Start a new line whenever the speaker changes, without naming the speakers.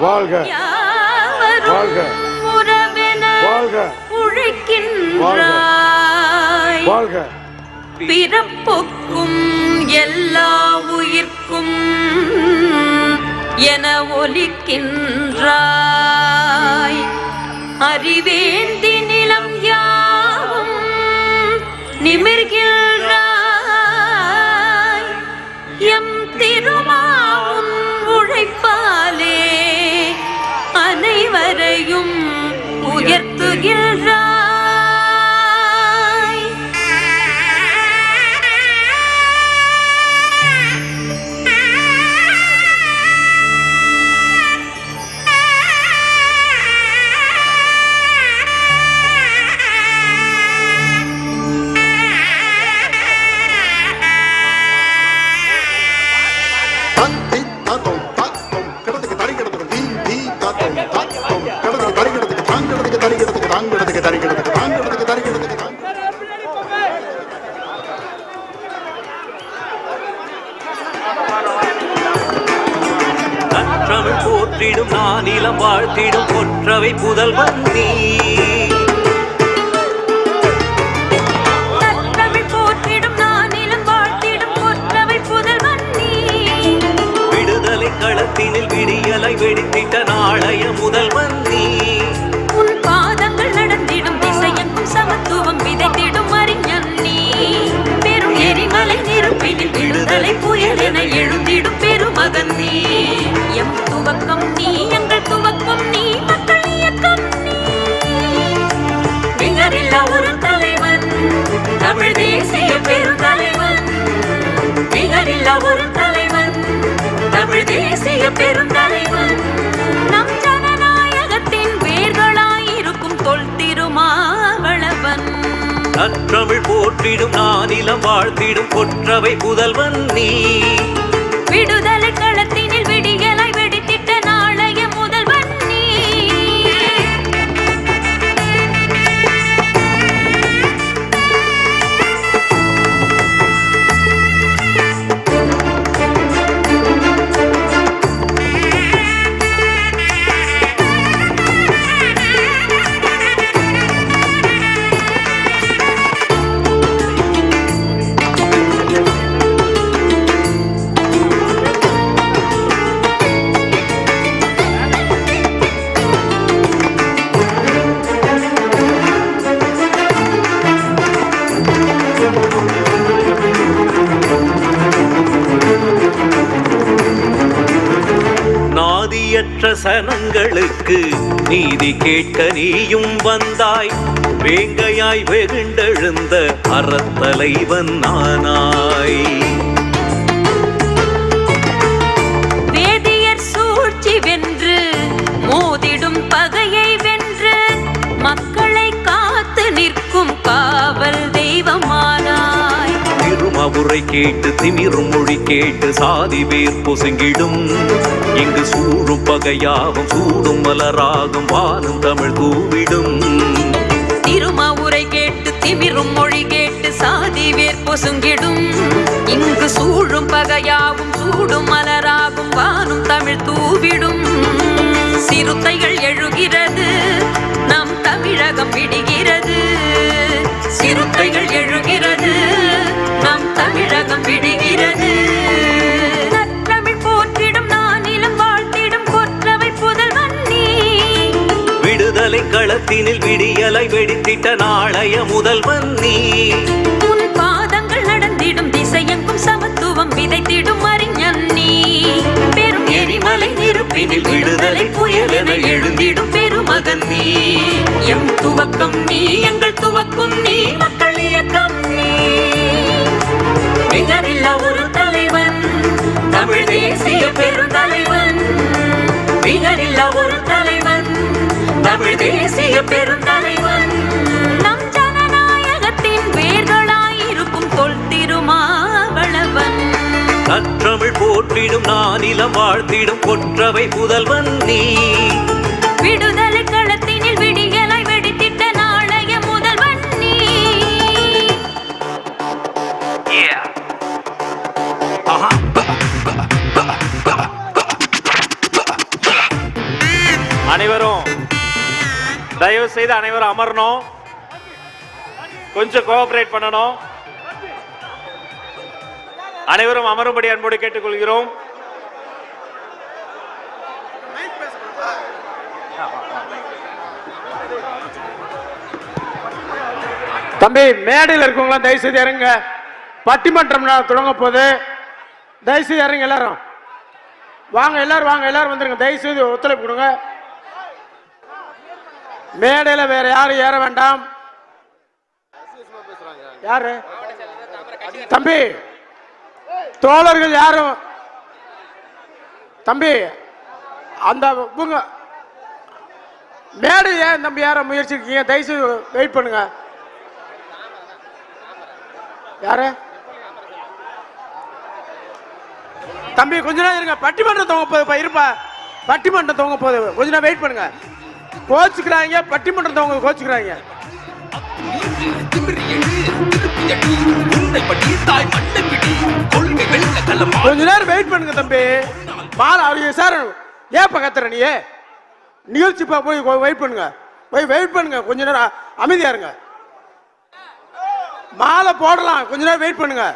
வாழ்க. வாழ்க. வாழ்க.
உழைக்கின்றாய்.
வாழ்க.
பிறப்புக்கும் எல்லா உயிர்க்கும் என ஒலிக்கின்றாய். அறிவேந்தி நிலம் யாவும் நிமிர்கின்றாய்
போற்றிடும் நானிலம் வாழ்த்திடும் கொற்றவை புதல்வன் நீ. களத்தினில் விடியலை வெடித்திட்ட நாளைய முதல்வன்
நிகரில்லா ஒரு தலைவன். தமிழ் தேசிய பெருந்தலைவன். நிகரில்லா ஒரு தலைவன். தமிழ் தேசிய பெருந்தலைவன். நம் ஜனநாயகத்தின் வேர்களாயிருக்கும் தொல் திருமாவளவன்.
நற்றமிழ் போற்றிடும் நானிலம் வாழ்த்திடும் கொற்றவை புதல்வன் நீ.
விடுதலை
நாதியற்ற சனங்களுக்கு நீதி கேட்க நீயும் வந்தாய். வேங்கையாய் வெகுண்டெழுந்த அறத்தலைவன் நானாய். கேட்டு திமிரும் மொழி கேட்டு சாதி வேர் பொசுங்கிடும். இங்கு சூழும் பகையாகும் சூடும் மலராகும் வானும் தமிழ் தூவிடும்
திருமாவுரை கேட்டு திமிரும் மொழி கேட்டு சாதி வேர் பொசுங்கிடும். இங்கு சூழும் பகையாகும் சூடும் மலராகும் வானும் தமிழ் தூவிடும் சிறுத்தைகள் எழுகிறது நம் தமிழகம் விடுகிறது.
விடுதலை விடியலை வெடித்திட்ட நாளைய முதல்வன் நீ
உன் பாதங்கள் நடந்திடும் திசையெங்கும் சமத்துவம் விதைத்திடும் அறிஞன் நீ பெரும் எரிமலை நெருப்பினில் விடுதலை புயல் எழுந்திடும் பெருமகன் நீ. எம் துவக்கம் நீ எங்கள் துவக்கும் நீ மக்கள் இயக்கம் நீ. நிகரில்லா ஒரு தலைவன் தமிழ் தேசிய பெருந்தலைவன் தேசிய பெருந்தலைவன். நம் ஜனநாயகத்தின் வேர்களாயிருக்கும் தொல் திருமாவளவன்.
நற்றமிழ் போற்றிடும் நானிலம் வாழ்த்திடும் கொற்றவை புதல்வன் நீ.
விடுதலை
தயவு செய்து அனைவரும் அமரணும். கொஞ்சம் கோஆபரேட் பண்ணணும். அனைவரும் அமரும்படி அன்போடு கேட்டுக்கொள்கிறோம்.
தம்பி மேடையில் இருக்கவங்களாம் தயவு செய்து இறங்க பட்டிமன்றம் நா- தொடங்க போது தயவு செய்து இறங்க எல்லாரும். வாங்க எல்லாரும் வாங்க எல்லாரும் வந்துருங்க. தயவு செய்து ஒத்துழைப்பு கொடுங்க. மேடையில் வேற யாரும் ஏற வேண்டாம். யாரு? தம்பி தோழர்கள் யாரும்? தம்பி அந்த இவங்க மேடை ஏன் தம்பி யார முயற்சி இருக்கீங்க தயவுசெய்து வெயிட் பண்ணுங்க. யாரு? தம்பி கொஞ்ச நேரம் இருங்க. பட்டிமன்றம் தொங்க போகுது இருப்பா. பட்டிமன்றம் தொங்க போகுது. கொஞ்ச நேரம் வெயிட் பண்ணுங்க. கோச்சுக்கிறாங்க பட்டிமன்றத்தை அவங்க கோச்சுக்கிறாங்க. கொஞ்ச நேரம் வெயிட் பண்ணுங்க தம்பி. மாலை அவருக்கு சார். ஏன் கத்துற நீ? நிகழ்ச்சி போய் வெயிட் பண்ணுங்க. போய் வெயிட் பண்ணுங்க. கொஞ்ச நேரம் அமைதியா இருங்க. மாலை போடலாம். கொஞ்ச நேரம் வெயிட் பண்ணுங்க.